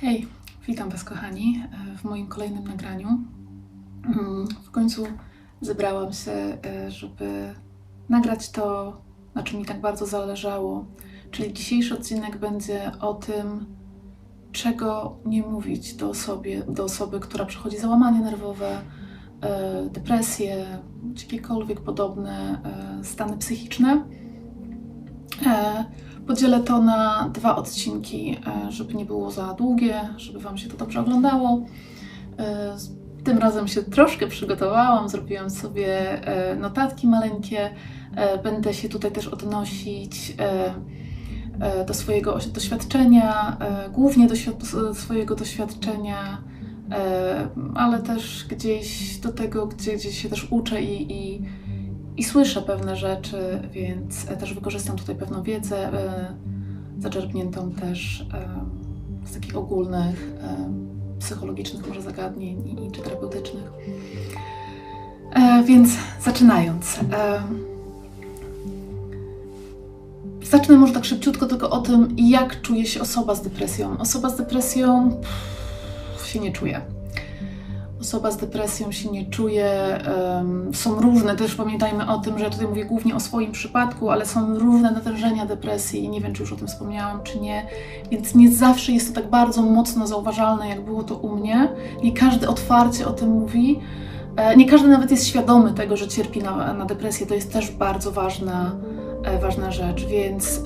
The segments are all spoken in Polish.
Hej, witam Was kochani e, w moim kolejnym nagraniu. Mm, W końcu zebrałam się, e, żeby nagrać to, na czym mi tak bardzo zależało. Czyli dzisiejszy odcinek będzie o tym, czego nie mówić do, osobie, do osoby, która przechodzi załamanie nerwowe, e, depresję, czy jakiekolwiek podobne stany psychiczne. E, Podzielę to na dwa odcinki, e, żeby nie było za długie, żeby Wam się to dobrze oglądało. E, Tym razem się troszkę przygotowałam, zrobiłam sobie notatki maleńkie. Będę się tutaj też odnosić do swojego oś- doświadczenia, głównie do swojego doświadczenia, ale też gdzieś do tego, gdzie, gdzie się też uczę i, i i słyszę pewne rzeczy, więc e, też wykorzystam tutaj pewną wiedzę, e, zaczerpniętą też e, z takich ogólnych, psychologicznych może zagadnień czy terapeutycznych. Więc zaczynając. Zacznę może tak szybciutko tylko o tym, jak czuje się osoba z depresją. Osoba z depresją się nie czuje. Osoba z depresją się nie czuje, są różne, też pamiętajmy o tym, że ja tutaj mówię głównie o swoim przypadku, ale są różne natężenia depresji, nie wiem czy już o tym wspomniałam, czy nie, więc nie zawsze jest to tak bardzo mocno zauważalne, jak było to u mnie. Nie każdy otwarcie o tym mówi, e, nie każdy nawet jest świadomy tego, że cierpi na, na depresję, to jest też bardzo ważna, e, ważna rzecz, więc...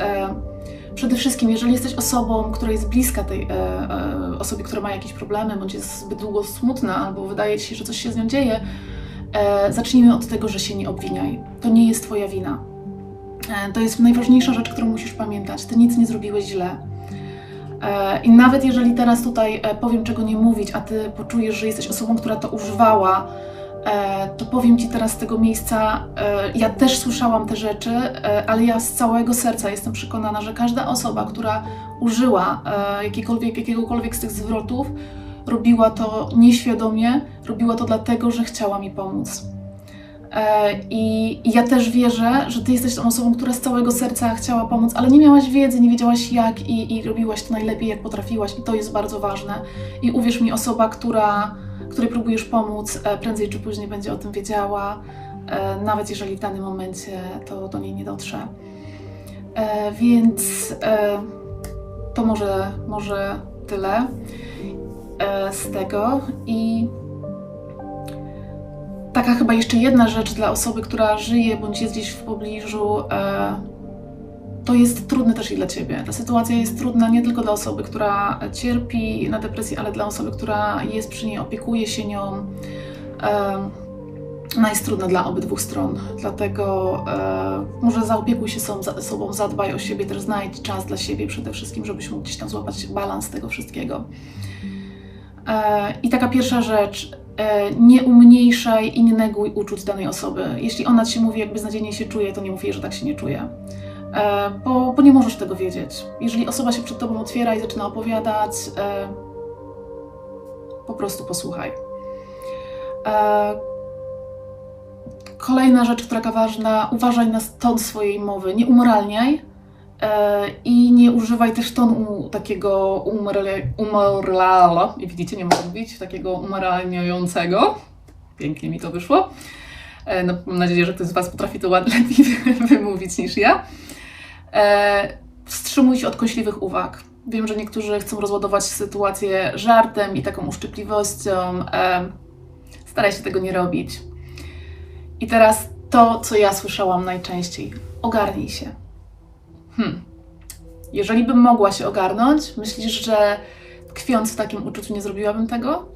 Przede wszystkim, jeżeli jesteś osobą, która jest bliska tej e, e, osobie, która ma jakieś problemy, bądź jest zbyt długo smutna, albo wydaje ci się, że coś się z nią dzieje, e, zacznijmy od tego, że się nie obwiniaj. To nie jest Twoja wina. E, to jest najważniejsza rzecz, którą musisz pamiętać. Ty nic nie zrobiłeś źle. E, I nawet jeżeli teraz tutaj e, powiem, czego nie mówić, a ty poczujesz, że jesteś osobą, która to używała, to powiem ci teraz z tego miejsca, e, ja też słyszałam te rzeczy, e, ale ja z całego serca jestem przekonana, że każda osoba, która użyła e, jakiekolwiek, jakiegokolwiek z tych zwrotów, robiła to nieświadomie, robiła to dlatego, że chciała mi pomóc. E, I, I ja też wierzę, że ty jesteś tą osobą, która z całego serca chciała pomóc, ale nie miałaś wiedzy, nie wiedziałaś jak i, i robiłaś to najlepiej, jak potrafiłaś, i to jest bardzo ważne. I uwierz mi, osoba, która, której próbujesz pomóc, e, prędzej czy później będzie o tym wiedziała, e, nawet jeżeli w danym momencie to do niej nie dotrze. E, Więc to może, może tyle z tego. I taka chyba jeszcze jedna rzecz dla osoby, która żyje bądź jest gdzieś w pobliżu. To jest trudne też i dla ciebie. Ta sytuacja jest trudna nie tylko dla osoby, która cierpi na depresję, ale dla osoby, która jest przy niej, opiekuje się nią. Ona jest trudna dla obydwu stron, dlatego e, może zaopiekuj się sobą, zadbaj o siebie, też znajdź czas dla siebie przede wszystkim, żebyś mógł gdzieś tam złapać balans tego wszystkiego. E, I taka pierwsza rzecz, e, nie umniejszaj i nie neguj uczuć danej osoby. Jeśli ona ci mówi, jak beznadziejnie się czuje, to nie mów jej, że tak się nie czuje. E, Bo, bo nie możesz tego wiedzieć. Jeżeli osoba się przed tobą otwiera i zaczyna opowiadać, e, po prostu posłuchaj. E, Kolejna rzecz, która taka ważna, uważaj na ton swojej mowy. Nie umoralniaj i nie używaj też tonu takiego umorlala, widzicie, nie mogę mówić, takiego umoralniającego. Pięknie mi to wyszło. No, mam nadzieję, że ktoś z Was potrafi to ładnie wymówić niż ja. E, wstrzymuj się od kąśliwych uwag. Wiem, że niektórzy chcą rozładować sytuację żartem i taką uszczypliwością. E, staraj się tego nie robić. I teraz to, co ja słyszałam najczęściej. Ogarnij się. Hmm. Jeżeli bym mogła się ogarnąć, myślisz, że tkwiąc w takim uczuciu nie zrobiłabym tego?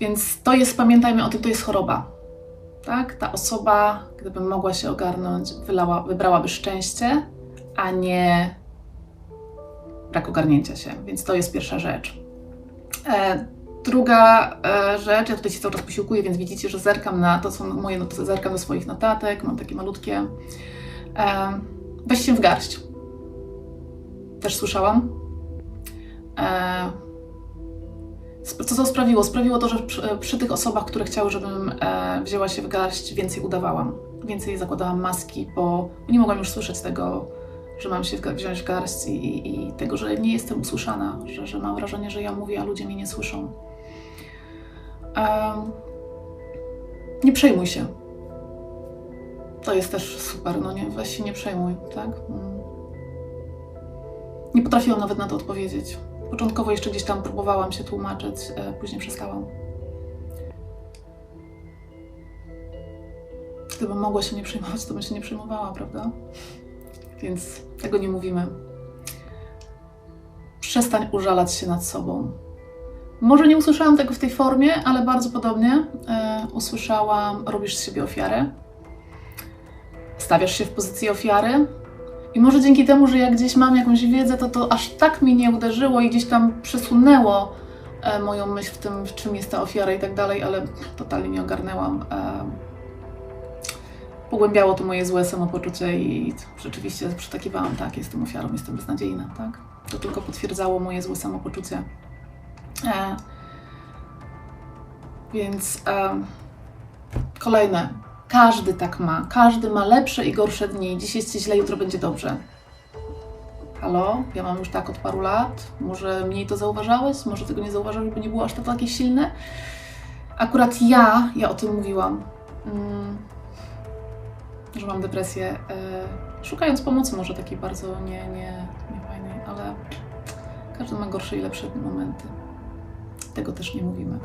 Więc to jest, pamiętajmy o tym, to jest choroba. Tak? Ta osoba, gdyby mogła się ogarnąć, wylała, wybrałaby szczęście, a nie brak ogarnięcia się. Więc to jest pierwsza rzecz. E, druga e, rzecz, ja tutaj się cały czas posiłkuję, więc widzicie, że zerkam na to, są moje not- zerkam do swoich notatek, mam takie malutkie. E, weź się w garść. Też słyszałam. E, co to sprawiło? Sprawiło to, że przy, przy tych osobach, które chciały, żebym e, wzięła się w garść, więcej udawałam. Więcej zakładałam maski, bo nie mogłam już słyszeć tego, że mam się wziąć w garść i, i, tego, że nie jestem usłyszana, że, że mam wrażenie, że ja mówię, a ludzie mnie nie słyszą. Nie przejmuj się. To jest też super, no nie, się nie przejmuj, tak? Mm. Nie potrafiłam nawet na to odpowiedzieć. Początkowo jeszcze gdzieś tam próbowałam się tłumaczyć, e, później przestałam. Gdybym mogła się nie przejmować, to bym się nie przejmowała, prawda? Więc tego nie mówimy. Przestań użalać się nad sobą. Może nie usłyszałam tego w tej formie, ale bardzo podobnie e, usłyszałam: robisz z siebie ofiarę, stawiasz się w pozycji ofiary. I może dzięki temu, że ja gdzieś mam jakąś wiedzę, to to aż tak mnie nie uderzyło i gdzieś tam przesunęło e, moją myśl w tym, w czym jest ta ofiara i tak dalej, ale totalnie nie ogarnęłam. E, pogłębiało to moje złe samopoczucie i rzeczywiście przytakiwałam, tak, jestem ofiarą, jestem beznadziejna, tak. To tylko potwierdzało moje złe samopoczucie. E, więc e, kolejne. Każdy tak ma. Każdy ma lepsze i gorsze dni. Dziś jest ci źle, jutro będzie dobrze. Halo? Ja mam już tak od paru lat. Może mniej to zauważałeś? Może tego nie zauważyłeś, bo nie było aż to takie silne? Akurat ja, ja o tym mówiłam. Mm, że mam depresję, e, szukając pomocy może takiej bardzo nie, nie, nie fajnej, ale każdy ma gorsze i lepsze momenty. Tego też nie mówimy.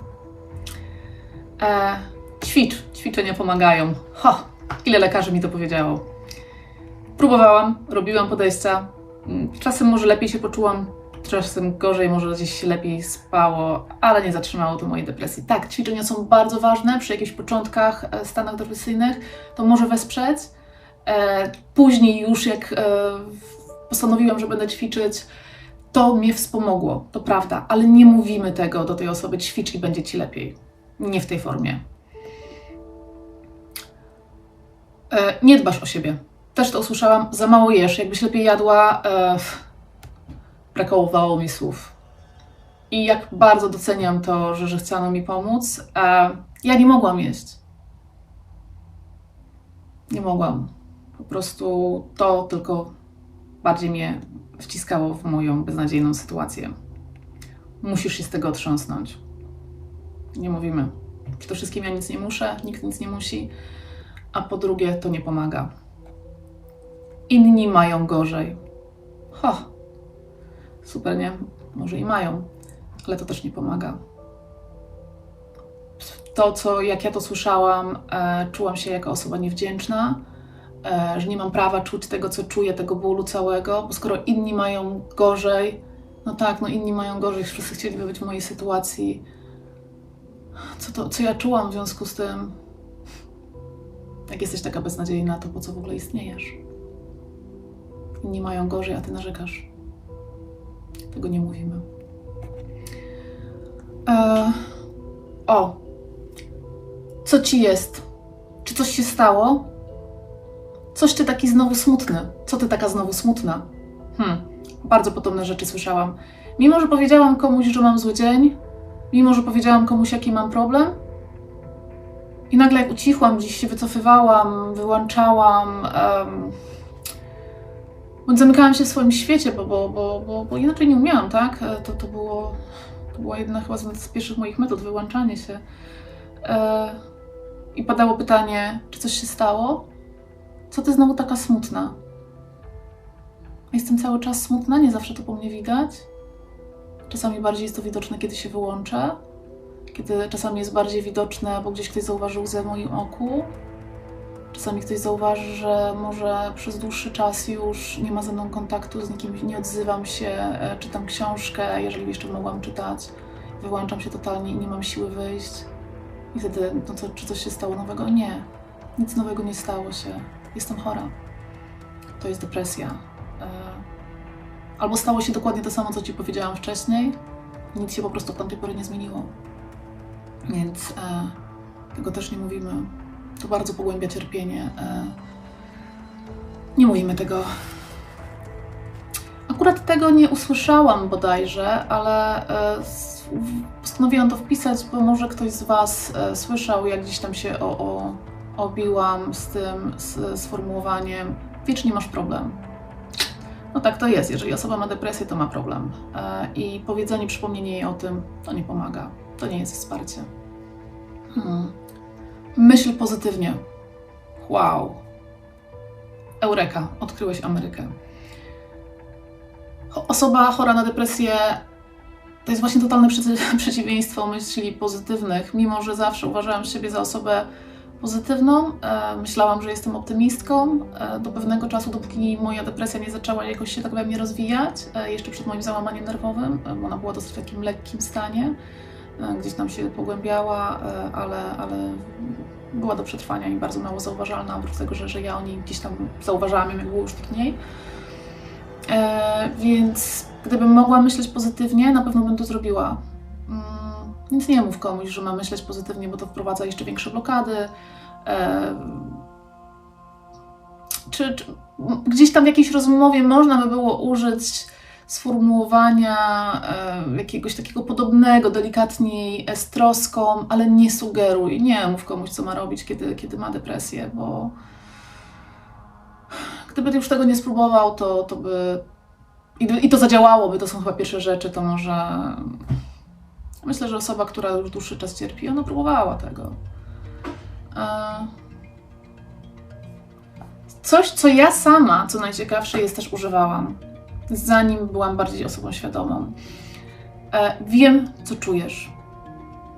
E, ćwicz. Ćwiczenia pomagają. Ho! Ile lekarzy mi to powiedziało. Próbowałam, robiłam podejścia. Mm, czasem może lepiej się poczułam, czasem gorzej, może gdzieś się lepiej spało, ale nie zatrzymało to mojej depresji. Tak, ćwiczenia są bardzo ważne przy jakichś początkach, e, stanach depresyjnych. To może wesprzeć. E, później już jak e, postanowiłam, że będę ćwiczyć, to mnie wspomogło, to prawda, ale nie mówimy tego do tej osoby, ćwicz i będzie ci lepiej. Nie w tej formie. Nie dbasz o siebie. Też to usłyszałam, za mało jesz, jakbyś lepiej jadła, e, brakowało mi słów. I jak bardzo doceniam to, że, że chciano mi pomóc, e, ja nie mogłam jeść. Nie mogłam. Po prostu to tylko bardziej mnie wciskało w moją beznadziejną sytuację. Musisz się z tego otrząsnąć. Nie mówimy. Przede wszystkim ja nic nie muszę, nikt nic nie musi, a po drugie to nie pomaga. Inni mają gorzej. Ho, super, nie? Może i mają, ale to też nie pomaga. To, co jak ja to słyszałam, e, czułam się jako osoba niewdzięczna, E, że nie mam prawa czuć tego, co czuję, tego bólu całego, bo skoro inni mają gorzej, no tak, no inni mają gorzej, wszyscy chcieliby być w mojej sytuacji. Co, to, co ja czułam w związku z tym? Jak jesteś taka beznadziejna, to po co w ogóle istniejesz? Inni mają gorzej, a ty narzekasz. Tego nie mówimy. E... O! Co ci jest? Czy coś się stało? Coś ty taki znowu smutny. Co ty taka znowu smutna? Hmm, bardzo podobne rzeczy słyszałam. Mimo, że powiedziałam komuś, że mam zły dzień, mimo, że powiedziałam komuś, jaki mam problem, i nagle jak ucichłam, gdzieś się wycofywałam, wyłączałam, um, zamykałam się w swoim świecie, bo, bo, bo, bo, bo inaczej nie umiałam, tak? E, to, to, było, to była jedna chyba z pierwszych moich metod, wyłączanie się. E, I padało pytanie, czy coś się stało? Co ty znowu taka smutna? Jestem cały czas smutna, nie zawsze to po mnie widać. Czasami bardziej jest to widoczne, kiedy się wyłączę. Kiedy czasami jest bardziej widoczne, bo gdzieś ktoś zauważył ze moim oku. Czasami ktoś zauważy, że może przez dłuższy czas już nie ma ze mną kontaktu, z nikim nie odzywam się, e, czytam książkę, jeżeli jeszcze mogłam czytać. Wyłączam się totalnie i nie mam siły wyjść. I wtedy, no co, czy coś się stało nowego? Nie. Nic nowego nie stało się jestem chora. To jest depresja. E, albo stało się dokładnie to samo, co Ci powiedziałam wcześniej, nic się po prostu od tamtej pory nie zmieniło. Więc e, tego też nie mówimy. To bardzo pogłębia cierpienie. E, nie mówimy tego. Akurat tego nie usłyszałam bodajże, ale e, postanowiłam to wpisać, bo może ktoś z Was e, słyszał, jak gdzieś tam się o, o obiłam z tym z sformułowaniem wiecznie masz problem. No tak to jest. Jeżeli osoba ma depresję, to ma problem. E, I powiedzenie, przypomnienie jej o tym, to nie pomaga. To nie jest wsparcie. Hmm. Myśl pozytywnie. Wow. Eureka, odkryłeś Amerykę. Osoba chora na depresję to jest właśnie totalne przeciwieństwo myśli pozytywnych. Mimo, że zawsze uważałam siebie za osobę pozytywną, e, myślałam, że jestem optymistką. E, do pewnego czasu, dopóki moja depresja nie zaczęła jakoś się tak we mnie rozwijać, e, jeszcze przed moim załamaniem nerwowym, ona była dosyć w takim lekkim stanie, gdzieś tam się pogłębiała, ale, ale była do przetrwania i bardzo mało zauważalna, oprócz tego, że, że ja o niej gdzieś tam zauważałam, jak było już trudniej. E, więc gdybym mogła myśleć pozytywnie, na pewno bym to zrobiła. Mm, nie mów komuś, że ma myśleć pozytywnie, bo to wprowadza jeszcze większe blokady. E, czy, czy, gdzieś tam w jakiejś rozmowie można by było użyć sformułowania e, jakiegoś takiego podobnego, delikatniej, z troską, ale nie sugeruj, nie mów komuś, co ma robić, kiedy, kiedy ma depresję, bo gdyby już tego nie spróbował, to, to by. I, I to zadziałałoby, to są chyba pierwsze rzeczy, to może. Myślę, że osoba, która już dłuższy czas cierpi, ona próbowała tego. Coś, co ja sama, co najciekawsze, jest też używałam, zanim byłam bardziej osobą świadomą. E, wiem, co czujesz.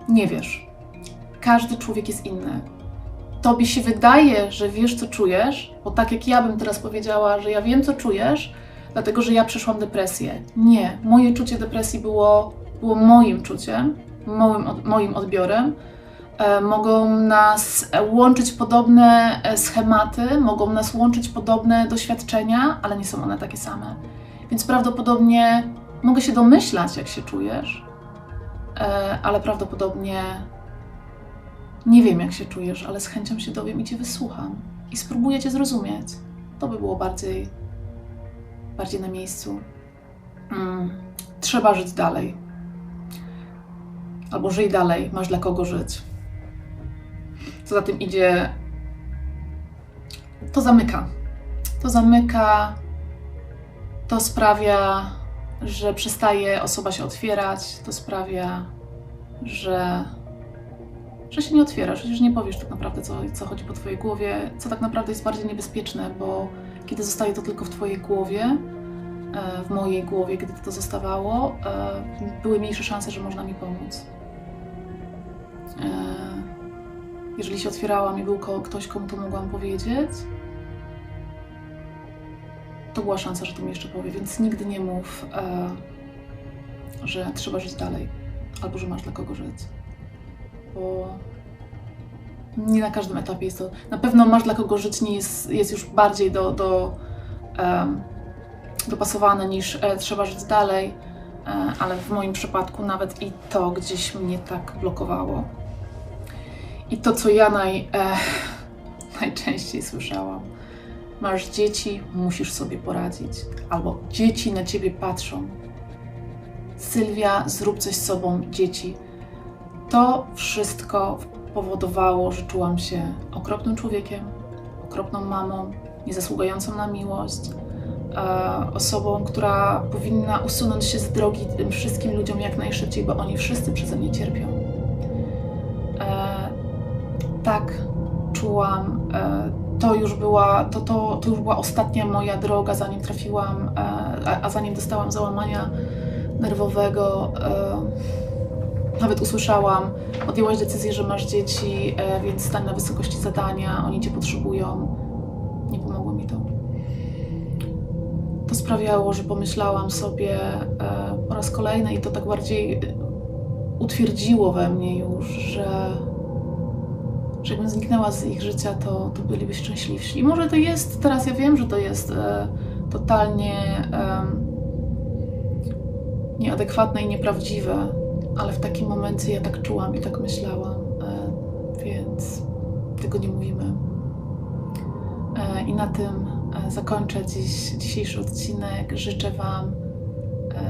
Nie wiesz. Każdy człowiek jest inny tobie się wydaje, że wiesz, co czujesz, bo tak jak ja bym teraz powiedziała, że ja wiem, co czujesz, dlatego że ja przeszłam depresję. Nie, moje czucie depresji było, było moim czuciem, moim, moim odbiorem. E, mogą nas łączyć podobne e, schematy, mogą nas łączyć podobne doświadczenia, ale nie są one takie same. Więc prawdopodobnie mogę się domyślać, jak się czujesz, e, ale prawdopodobnie nie wiem, jak się czujesz, ale z chęcią się dowiem i cię wysłucham i spróbuję cię zrozumieć. To by było bardziej, bardziej na miejscu. Mm, trzeba żyć dalej. Albo żyj dalej, masz dla kogo żyć. Co za tym idzie, to zamyka. To zamyka, to sprawia, że przestaje osoba się otwierać, to sprawia, że że się nie otwierasz, że nie powiesz tak naprawdę, co, co chodzi po Twojej głowie, co tak naprawdę jest bardziej niebezpieczne, bo kiedy zostaje to tylko w Twojej głowie, e, w mojej głowie, kiedy to zostawało, e, były mniejsze szanse, że można mi pomóc. E, jeżeli się otwierałam i był ktoś, komu to mogłam powiedzieć, to była szansa, że to mi jeszcze powie, więc nigdy nie mów, że trzeba żyć dalej, albo że masz dla kogo żyć bo nie na każdym etapie jest to. Na pewno masz dla kogo żyć nie jest, jest już bardziej do, do, um, dopasowane niż e, trzeba żyć dalej, e, ale w moim przypadku nawet i to gdzieś mnie tak blokowało. I to, co ja naj, e, najczęściej słyszałam. Masz dzieci, musisz sobie poradzić. Albo dzieci na ciebie patrzą. Sylwia, zrób coś z sobą, dzieci to wszystko powodowało, że czułam się okropnym człowiekiem, okropną mamą, niezasługującą na miłość, e, osobą, która powinna usunąć się z drogi tym wszystkim ludziom jak najszybciej, bo oni wszyscy przeze mnie cierpią. E, tak, czułam. E, to już była, to, to, to już była ostatnia moja droga, zanim trafiłam, e, a, a zanim dostałam załamania nerwowego e, nawet usłyszałam, podjęłaś decyzję, że masz dzieci, e, więc stań na wysokości zadania, oni cię potrzebują. Nie pomogło mi to. To sprawiało, że pomyślałam sobie po raz kolejny i to tak bardziej utwierdziło we mnie już, że, że jakbym zniknęła z ich życia, to, to byliby szczęśliwsi. I może to jest, teraz ja wiem, że to jest e, totalnie nieadekwatne i nieprawdziwe, ale w takim momencie ja tak czułam i tak myślałam, e, więc tego nie mówimy. E, I na tym e, zakończę dziś, dzisiejszy odcinek. Życzę Wam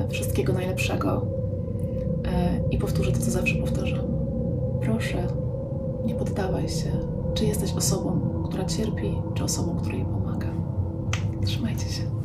wszystkiego najlepszego i powtórzę to, co zawsze powtarzam. Proszę, nie poddawaj się, czy jesteś osobą, która cierpi, czy osobą, której pomaga. Trzymajcie się.